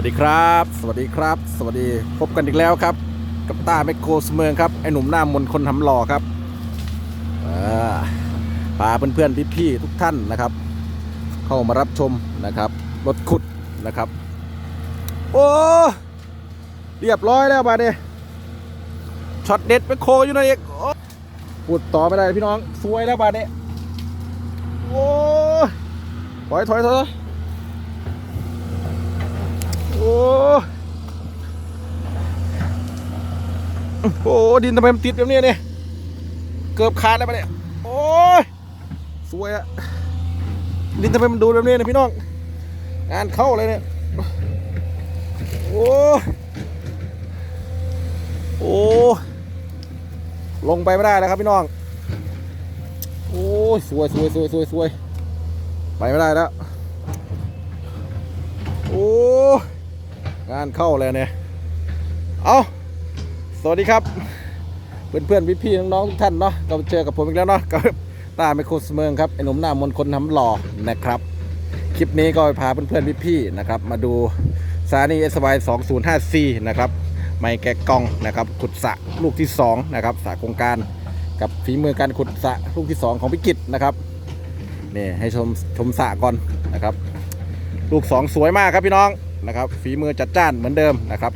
วัสดีครับ สวัสดีครับ สวัสดีพบกันอีกแล้วครับ กับต้าแมคโครสเมืองครับ ไอหนุ่มหน้ามนคนทำหล่อครับอ่าพาเพื่อนๆพี่ๆทุกท่านนะครับ เข้ามารับชมนะครับรถขุดนะครับ โอ้เรียบร้อยแล้วบาดเนี่ยช็อตเด็ดแมคโครอยู่นะเอกพูดต่อไม่ได้พี่น้องสวยแล้วบาดเนี่ยโอ้ถอยถอยถอย โอ้โหดินทำไมมันติดแบบนี้เนี่ยเกือบขาดแล้วปะเนี่ยโอ้ยสวยอะดินทำไมมันดูแบบนี้เนะพี่น้องงานเข้าเลยเนี่ยโอ้โอ้ลงไปไม่ได้แล้วครับพี่น้องโอ้ยสวยสวยสวยสวยสวยไปไม่ได้แล้วโอ้ งานเข้าเลยเนี่ย เอาสวัสดีครับ เพื่อนเพื่อนพี่พี่น้องๆทุกท่านเนาะก็เจอกับผมอีกแล้วเนาะกับตาไมโครสเมืองครับไอ้หนุ่มหน้ามนคนทำหล่อนะครับ คลิปนี้ก็พาเพื่อนเพื่อนพี่พี่นะครับ มาดูซานีเอสวายสองศูนย์ห้าซีนะครับไมค์แกะกลองนะครับขุดสะลูกที่สองนะครับสะโครงการกับฝีมือการขุดสะลูกที่สองของพิกิตนะครับนี่ให้ชมชมสะก่อนนะครับ ลูกสองสวยมากครับพี่น้อง นะครับฝีมือจัดจ้านเหมือนเดิมนะครับ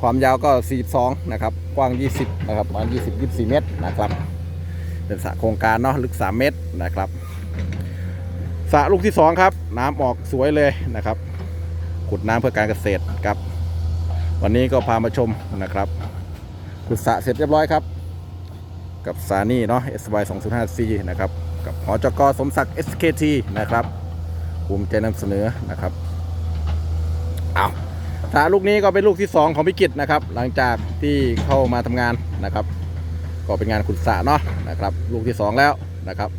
ความยาวก็ 42 นะครับ กว้าง 20 นะครับประมาณ20 24 เมตรนะครับเป็นสระโครงการเนาะลึก 3 เมตรนะครับสระลูกที่ 2 ครับ น้ำออกสวยเลยนะครับ ขุดน้ำเพื่อการเกษตรครับ วันนี้ก็พามาชมนะครับขุดสระเสร็จเรียบร้อยครับ กับซานี่เนาะ SY 205C นะครับ กับหอจกสมศักดิ์ SKT นะครับ ภูมิใจนำเสนอนะครับ เอาสาลูกนี้ก็เป็นลูกที่ 2 ของพิกิตนะครับ หลังจากที่เข้ามาทำงานนะครับ ก็เป็นงานขุดสระเนาะนะครับ ลูกที่ 2 แล้วนะครับ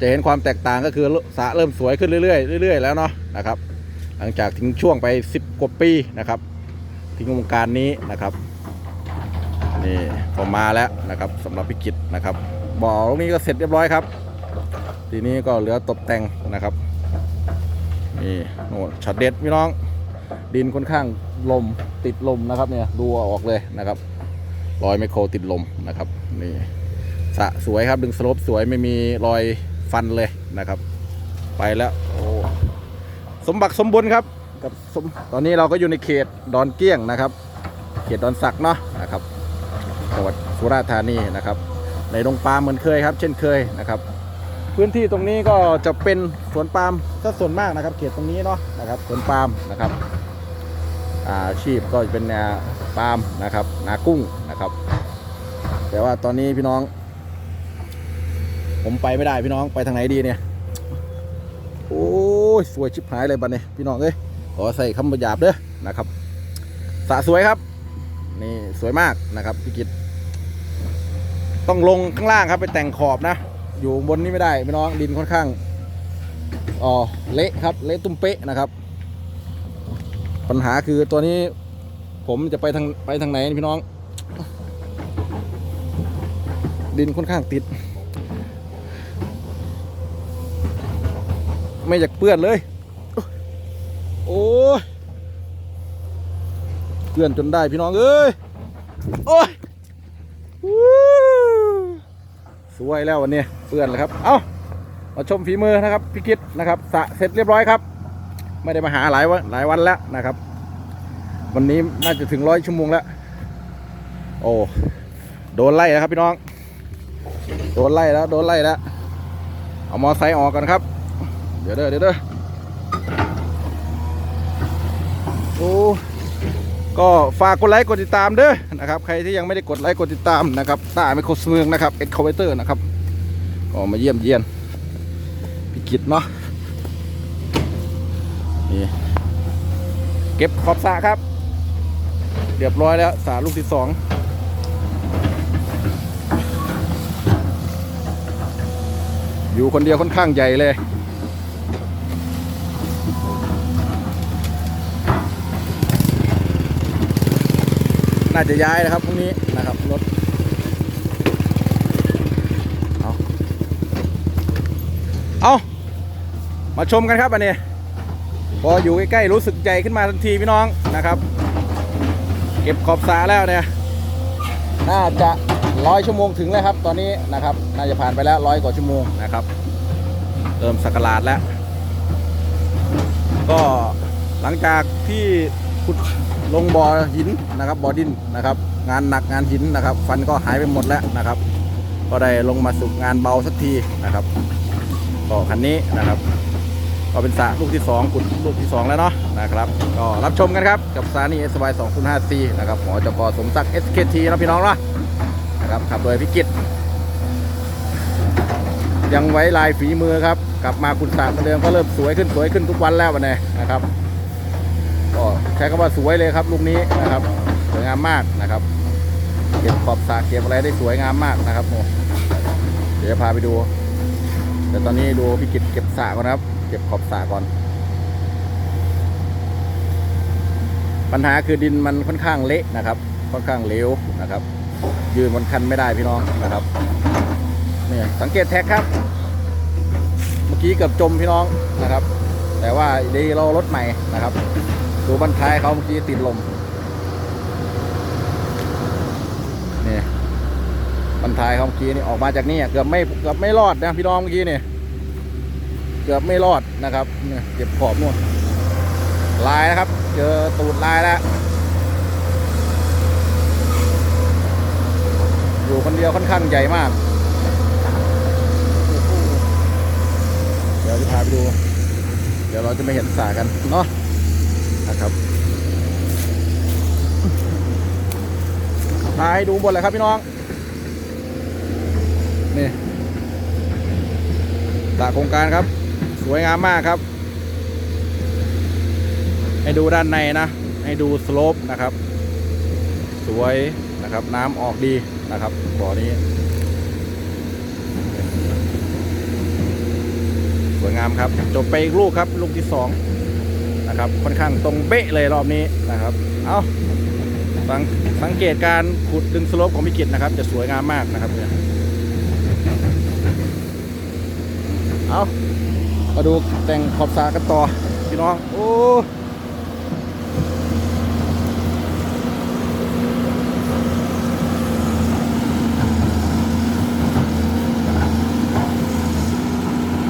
จะเห็นความแตกต่างก็คือสระเริ่มสวยขึ้นเรื่อยๆเรื่อยๆแล้วเนาะนะครับ หลังจากทิ้งช่วงไป 10 กว่าปีนะครับทิ้งวงการนี้นะครับนี่ก็มาแล้วนะครับสำหรับพิกิตนะครับบ่อลูกนี้ก็เสร็จเรียบร้อยครับ ทีนี้ก็เหลือตกแต่งนะครับนี่โน่ช็อตเด็ดพี่น้อง ดินค่อนข้างลมติดลมนะครับเนี่ยดูเอาออกเลยนะครับรอยไมโครติดลมนะครับนี่สระสวยครับดึงสโลปสวยไม่มีรอยฟันเลยนะครับ ไปแล้วโอ้สมบัติสมบูรณ์ครับกับสมตอนนี้เราก็อยู่ในเขตดอนเกี้ยงนะครับ เขตดอนสักเนาะนะครับจังหวัดสุราษฎร์ธานีนะครับ ในดงปลาเหมือนเคยครับ เช่นเคยนะครับ พื้นที่ตรงนี้ก็จะเป็นสวนปาล์มถ้าส่วนมากนะครับ เขตตรงนี้เนาะนะครับสวนปาล์มนะครับอาชีพก็จะเป็นนาปาล์มนะครับ นากุ้งนะครับ แต่ว่าตอนนี้พี่น้อง ผมไปไม่ได้พี่น้องไปทางไหนดีเนี่ยโอ้ยสวยชิบหายเลยบัดนี้พี่น้องเอ้ยขอใส่คำบหยาบเด้อนะครับสะสวยครับ นี่สวยมากนะครับพี่กิตต้องลงข้างล่างครับไปแต่งขอบนะ อยู่บนนี้ไม่ได้พี่น้องดินค่อนข้างอ๋อเละครับเละตุ้มเป๊ะนะครับ ปัญหาคือตัวนี้ผมจะไปทางไปทางไหนพี่น้อง ดินค่อนข้างติด ไม่อยากเปื้อนเลย โอ้ยเปื้อนจนได้พี่น้องเอ้ยโอ้ยวู้ สวยแล้ววันนี้เปื่อนเลยครับ เอ้ามาชมฝีมือนะครับพี่กิดนะครับสะเสร็จเรียบร้อยครับ ไม่ได้มาหาหลายวันหลายวันแล้วนะครับ วันนี้น่าจะถึงร้อยชั่วโมงแล้ว โอ้โดนไล่แล้วครับพี่น้อง โดนไล่แล้วโดนไล่แล้ว เอามอไซค์ออกกันครับ เดี๋ยวเด้อเดี๋ยวเด้อ ก็ฝากกดไลค์กดติดตามเด้อนะครับใครที่ยังไม่ได้กดไลค์กดติดตามนะครับต้าไมโครสเมืองนะครับเอ็กคาเวเตอร์นะครับก็มาเยี่ยมเยียนพิกิตเนาะนี่เก็บขอบสระครับ เรียบร้อยแล้วสระลูกที่สองอยู่คนเดียวค่อนข้างใหญ่เลย น่าจะย้ายนะครับพรุ่งนี้นะครับรถเอาเอามาชมกันครับอันนี้พออยู่ใกล้ๆรู้สึกใจขึ้นมาทันทีพี่น้องนะครับ เก็บขอบสระแล้วเนี่ยน่าจะร้อยชั่วโมงถึงแล้วครับ ตอนนี้นะครับ น่าจะผ่านไปแล้วร้อยกว่าชั่วโมงนะครับเริ่มสักราดแล้ว ก็หลังจากที่ขุด ลงบ่อหินนะครับบ่อดินนะครับ งานหนักงานหินนะครับ ฟันก็หายไปหมดแล้วนะครับ ก็ได้ลงมาสู่งานเบาสักทีนะครับก็คันนี้นะครับ ก็เป็นสระลูกที่2ขุดลูกที่ 2 แล้วเนาะนะครับ ก็รับชมกันครับกับสานี s y 2 0 5 c นะครับหมอจกสมศักดิ์ SKT นะพี่น้องเนาะนะครับขับโดยพิกิตยังไว้ลายฝีมือครับ กลับมาขุดสระเหมือนเดิมก็เริ่มสวยขึ้นสวยขึ้นทุกวันแล้ววันนี้นะครับ ช้คำว่าสวยเลยครับลูกนี้นะครับสวยงามมากนะครับเก็บขอบสระเก็บอะไรได้สวยงามมากนะครับโอ้เดี๋ยวจะพาไปดู แต่ตอนนี้ดูพิกิตเก็บสระก่อนครับ เก็บขอบสระก่อน ปัญหาคือดินมันค่อนข้างเละนะครับ ค่อนข้างเหลวนะครับ ยืนบนคันไม่ได้พี่น้องนะครับนี่สังเกตแท็กครับ เมื่อกี้เกือบจมพี่น้องนะครับ แต่ว่าดีเรารถใหม่นะครับ ดูบันท้ายเขาเมื่อกี้ติดลมนี่บันท้ายเขาเมื่อกี้นี่ออกมาจากนี่เกือบไม่เกือบไม่รอดนะพี่น้องเมื่อกี้นี่เกือบไม่รอดนะครับเนี่ยเก็บขอบนู่นลายนะครับ เจอตูดลายแล้วอยู่คนเดียวค่อนข้างใหญ่มาก เดี๋ยวจะพาไปดู เดี๋ยวเราจะไม่เห็นสากันเนาะนะ ครับพาให้ดูบนเลยครับพี่น้อง นี่สาโครงการครับ สวยงามมากครับ ให้ดูด้านในนะ ให้ดูสโลปนะครับ สวยนะครับ น้ำออกดีนะครับบ่อนี้ สวยงามครับ จบไปอีกลูกครับ ลูกที่สอง นะครับค่อนข้างตรงเป๊ะเลยรอบนี้นะครับ เอาสังสังเกตการขุดดึงสโลปของพิกิตนะครับ จะสวยงามมากนะครับเนี่ยเอามาดูแต่งขอบสากันต่อพี่น้อง โอ้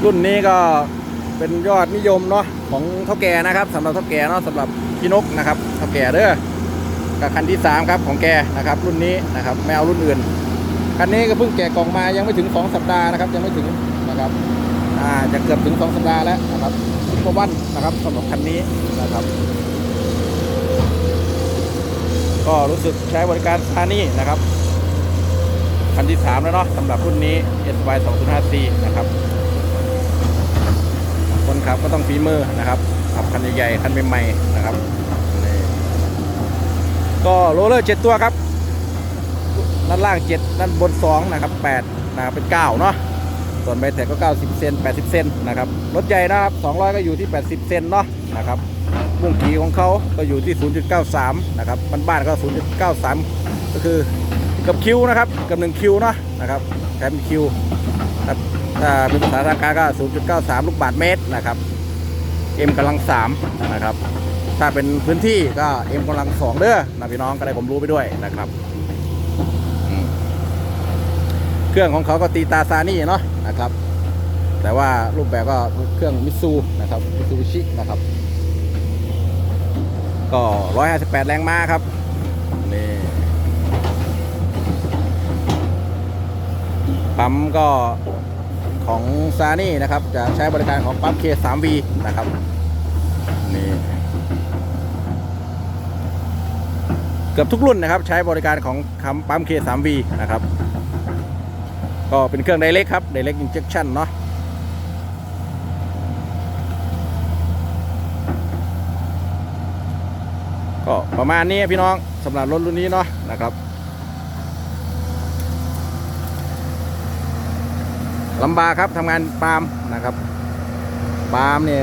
รุ่นนี้ก็เป็นยอดนิยมเนาะ ของเท่าแก่นะครับสำหรับเท่าแก่เนาะสำหรับพี่นกนะครับเท่าแก่เด้อกับคันที่สามครับของแกนะครับ รุ่นนี้นะครับไม่เอารุ่นอื่นคันนี้ก็เพิ่งแกะกล่องมายังไม่ถึง 2 สัปดาห์นะครับยังไม่ถึงนะครับอ่าจะเกือบถึง 2 สัปดาห์แล้วนะครับสิบกว่าวันนะครับสำหรับคันนี้นะครับ ก็รู้สึกใช้บริการซานี่นะครับคันที่ 3 แล้วเนาะสำหรับรุ่นนี้ s y 2 0 5 c นะครับ คนขับก็ต้องฝีเมือนะครับขับคันใหญ่ๆคันใหม่ๆนะครับก็โรลเลอร์เจ็ดตัวครับด้านล่าง7ด้านบน2นะครับ8นะครับเป็น9เนาะส่วนใบแท็กก็ 90 เซน80 เซนนะครับรถใหญ่นะครับ 200 ก็อยู่ที่ 80 เซนเนาะนะครับมุ่งขีของเขาก็อยู่ที่ 0.93 นะครับบ้านๆก็ 0.93 ก็คือกับคิวนะครับกับ1คิวเนาะนะครับแถมคิวครับ ถ้าเป็นภาษาทางการก็ 0.93 ลูกบาทเมตรนะครับ M กำลัง3นะครับ ถ้าเป็นพื้นที่ก็ M กำลัง2เด้อนะพี่น้องก็ได้ผมรู้ไปด้วยนะครับ เครื่องของเขาก็ตีตาซานี่เนาะนะครับ แต่ว่ารูปแบบก็เครื่องมิซูนะครับมิซูบิชินะครับ ก็ 158 แรงม้าครับนี่ปั๊มก็ ของซานี่นะครับจะใช้บริการของปั๊ม K3V นะครับนี่เกือบทุกรุ่นนะครับใช้บริการของคำปั๊ม K3V นะครับก็เป็นเครื่องไดเ c กครับไดเ c ก injection เนาะก็ประมาณนี้พี่น้องสำหรับรถรุ่นนี้เนาะนะครับ ลำบากครับทำงานปาล์มนะครับปาล์มเนี่ย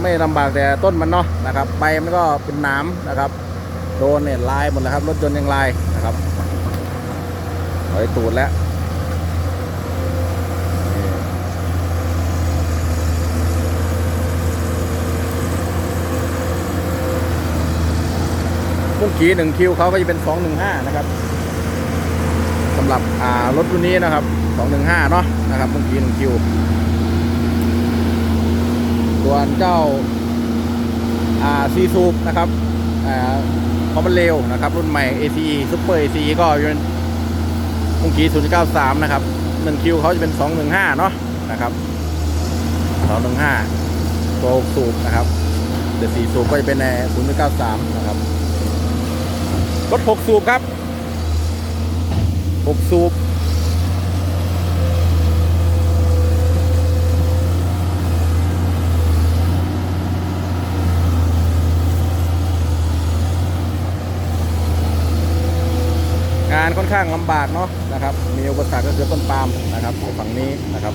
ไม่ลำบากแต่ต้นมันเนาะนะครับใบมันก็เป็นหนามนะครับโดนเนี่ยลายหมดแล้วครับรถยนต์ยังลายนะครับถอยตูดแล้วพุ่งขี่หนึ่งคิวเขาก็จะเป็นสองหนึ่งห้านะครับสำหรับรถรุ่นนี้นะครับ สองหนึ่งห้าเนาะนะครับเมุงขีหนึ่งคิวส่วนเจ้าอ่าซีซูปนะครับอ่าคอมมันเร็วนะครับ รุ่นใหม่ ACE Super ACE ก็เป็นมุงขี093 นะครับหนึ่งคิวเขาจะเป็น 215 เนาะนะครับ 215 ตัว6สูบนะครับเดี๋ยว4สูบก็จะเป็นใน093 นะครับรถ6สูบครับ6สูบ งานค่อน ข้างลำบากเนาะนะครับ มีอุปสรรคก็คือต้นปาล์มนะครับฝั่งนี้นะครับ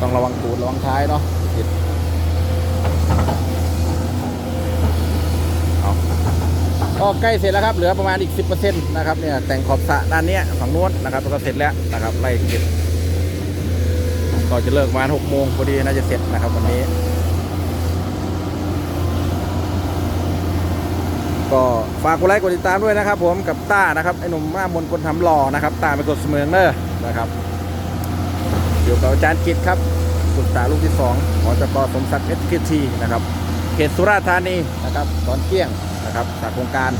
ต้องระวังตูดระวังท้ายเนาะติดเอาก็ใกล้เสร็จแล้วครับ เหลือประมาณอีก 10%นะครับเนี่ยแต่งขอบสระด้านเนี้ยฝั่งนู้นนะครับก็เสร็จแล้วนะครับไล่เก็บก็จะเลิกประมาณ6โมงพอดีน่าจะเสร็จนะครับวันนี้ ก็ฝากกดไลค์กดติดตามด้วยนะครับผมกับต้านะครับไอ้หนุ่มหน้ามนคนทำหล่อนะครับต้าไปกดเสมอเนอร์นะครับอยู่กับอาจารย์กิตครับสุดตาลูกที่2หอจกสมศักดิ์เอสพีทีนะครับเขตสุราษฎร์ธานีนะครับตอนเที่ยงนะครับจากโครงการ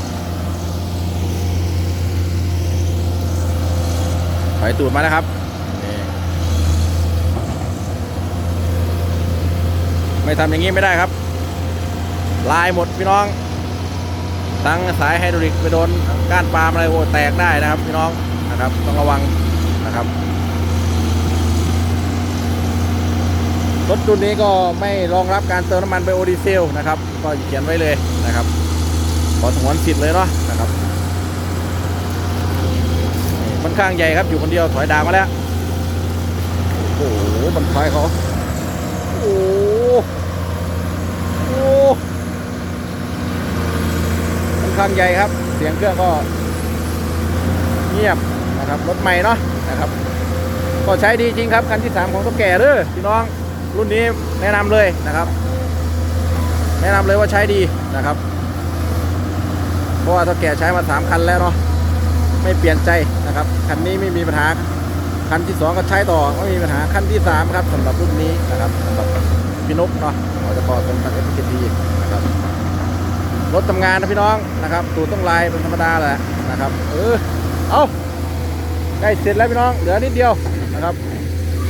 ถอยตูดมาแล้วครับไม่ทำอย่างนี้ไม่ได้ครับ ลายหมดพี่น้อง ทั้งสายไฮดรอลิกไปโดนก้านปาล์มอะไรโอ้แตกได้นะครับพี่น้องนะครับต้องระวังนะครับรถรุ่นนี้ก็ไม่รองรับการเติมน้ำมันไบโอดีเซลนะครับ ก็เขียนไว้เลยนะครับขอสงวนสิทธิ์เลยเนาะนะครับนี่ค่อนข้างใหญ่ครับอยู่คนเดียวถอยดาวมาแล้วโอ้โหมันถอยเขาโอ้ ค่อน ข้างใหญ่ครับ เสียงเครื่องก็เงียบนะครับรถใหม่เนาะนะครับ ก็ใช้ดีจริงครับคันที่ 3 ของตุ๊กแก่เด้อพี่น้องรุ่นนี้แนะนำเลยนะครับ แนะนำเลยว่าใช้ดีนะครับ เพราะว่าตุ๊กแก่ใช้มา3คันแล้วเนาะไม่เปลี่ยนใจนะครับคันนี้ไม่มีปัญหาคันที่ 2 ก็ใช้ต่อไม่มีปัญหาคันที่ 3 ครับสำหรับรุ่นนี้นะครับสำหรับพี่นกเนาะเราจะพอตรงกับเอฟเีนะครับ รถทำงานนะพี่น้องนะครับ ตูดต้องลายเป็นธรรมดาแหละนะครับ เออเอาใกล้เสร็จแล้วพี่น้อง เหลือนิดเดียวนะครับ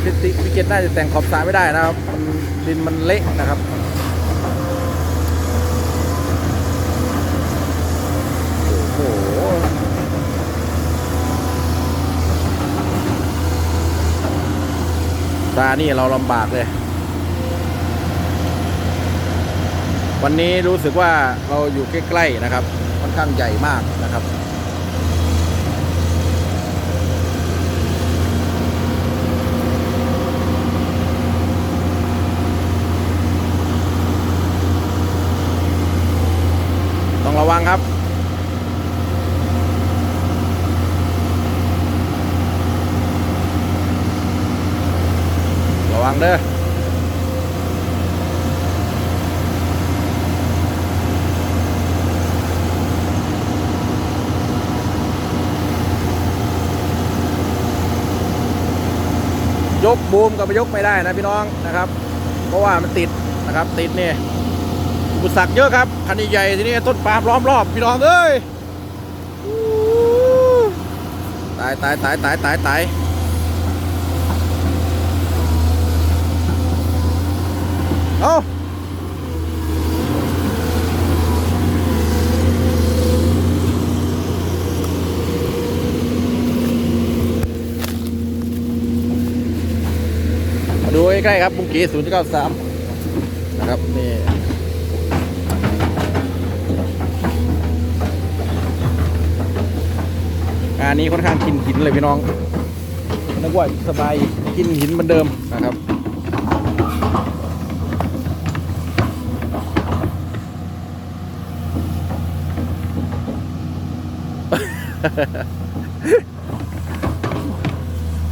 พิติพิเกตน่าจะแต่งขอบสระไม่ได้นะครับมันดินมันเละนะครับโอ้โหตานี่เราลำบากเลย วันนี้รู้สึกว่าเราอยู่ใกล้ๆนะครับ ค่อนข้างใหญ่มากนะครับ ต้องระวังครับระวังเด้อ ยก บูมกับไปยกไม่ได้นะพี่น้องนะครับ เพราะว่ามันติดนะครับติดนี่อุปสรรคเยอะครับคันใหญ่ทีนี้ต้นปาล์มล้อมรอบพี่น้องเอ้ยตายตายตายตายตายตายเอา ใกล้ๆครับบุงกี093นะครับนี่งานนี้ค่อนข้างกินหินเลยพี่น้องนึกว่าสบายกินหินเหมือนเดิมนะครับ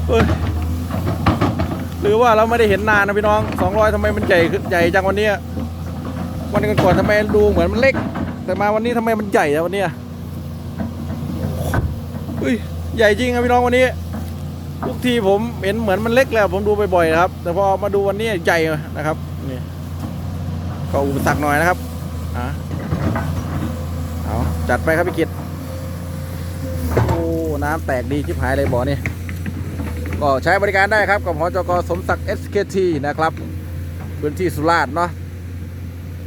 เฮ้ย หรือว่าเราไม่ได้เห็นนานนะพี่น้อง 200ทำไมมันใหญ่ขึ้นใหญ่จังวันนี้ วันก่อนๆทำไมดูเหมือนมันเล็ก แต่มาวันนี้ทำไมมันใหญ่อะวันนี้เฮ้ยใหญ่จริงครับพี่น้องวันนี้ทุกทีผมเห็นเหมือนมันเล็กแล้ว ผมดูบ่อยๆนะครับ แต่พอมาดูวันนี้ใหญ่นะครับนี่ก็อุปสรรคหน่อยนะครับอะเอาจัดไปครับพี่กิตโอ้น้ำแตกดีชิบหายเลยบ่อนี่ ก็ใช้บริการได้ครับกับหอจกสมศักดิ์ SKT นะครับ พื้นที่สุราษฎร์เนาะ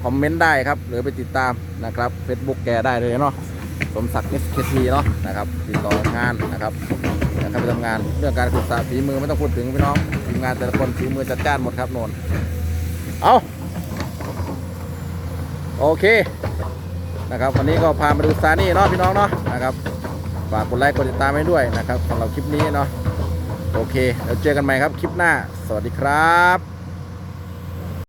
คอมเมนต์ได้ครับ หรือไปติดตามนะครับ Facebook แกได้เลยเนาะสมศักดิ์ SKT เนาะนะครับติดต่องานนะครับนะครับไปทำงานเรื่องการศึกษาฝีมือไม่ต้องพูดถึงพี่น้องทีมงานแต่ละคนฝีมือจัดจ้านหมดครับโนนเอาโอเคนะครับ วันนี้ก็พามาดูสถานีเนาะพี่น้องเนาะนะครับฝากกดไลค์กดติดตามให้ด้วยนะครับสำหรับคลิปนี้เนาะ โอเคเดี๋ยวเจอกันใหม่ครับ คลิปหน้า สวัสดีครับ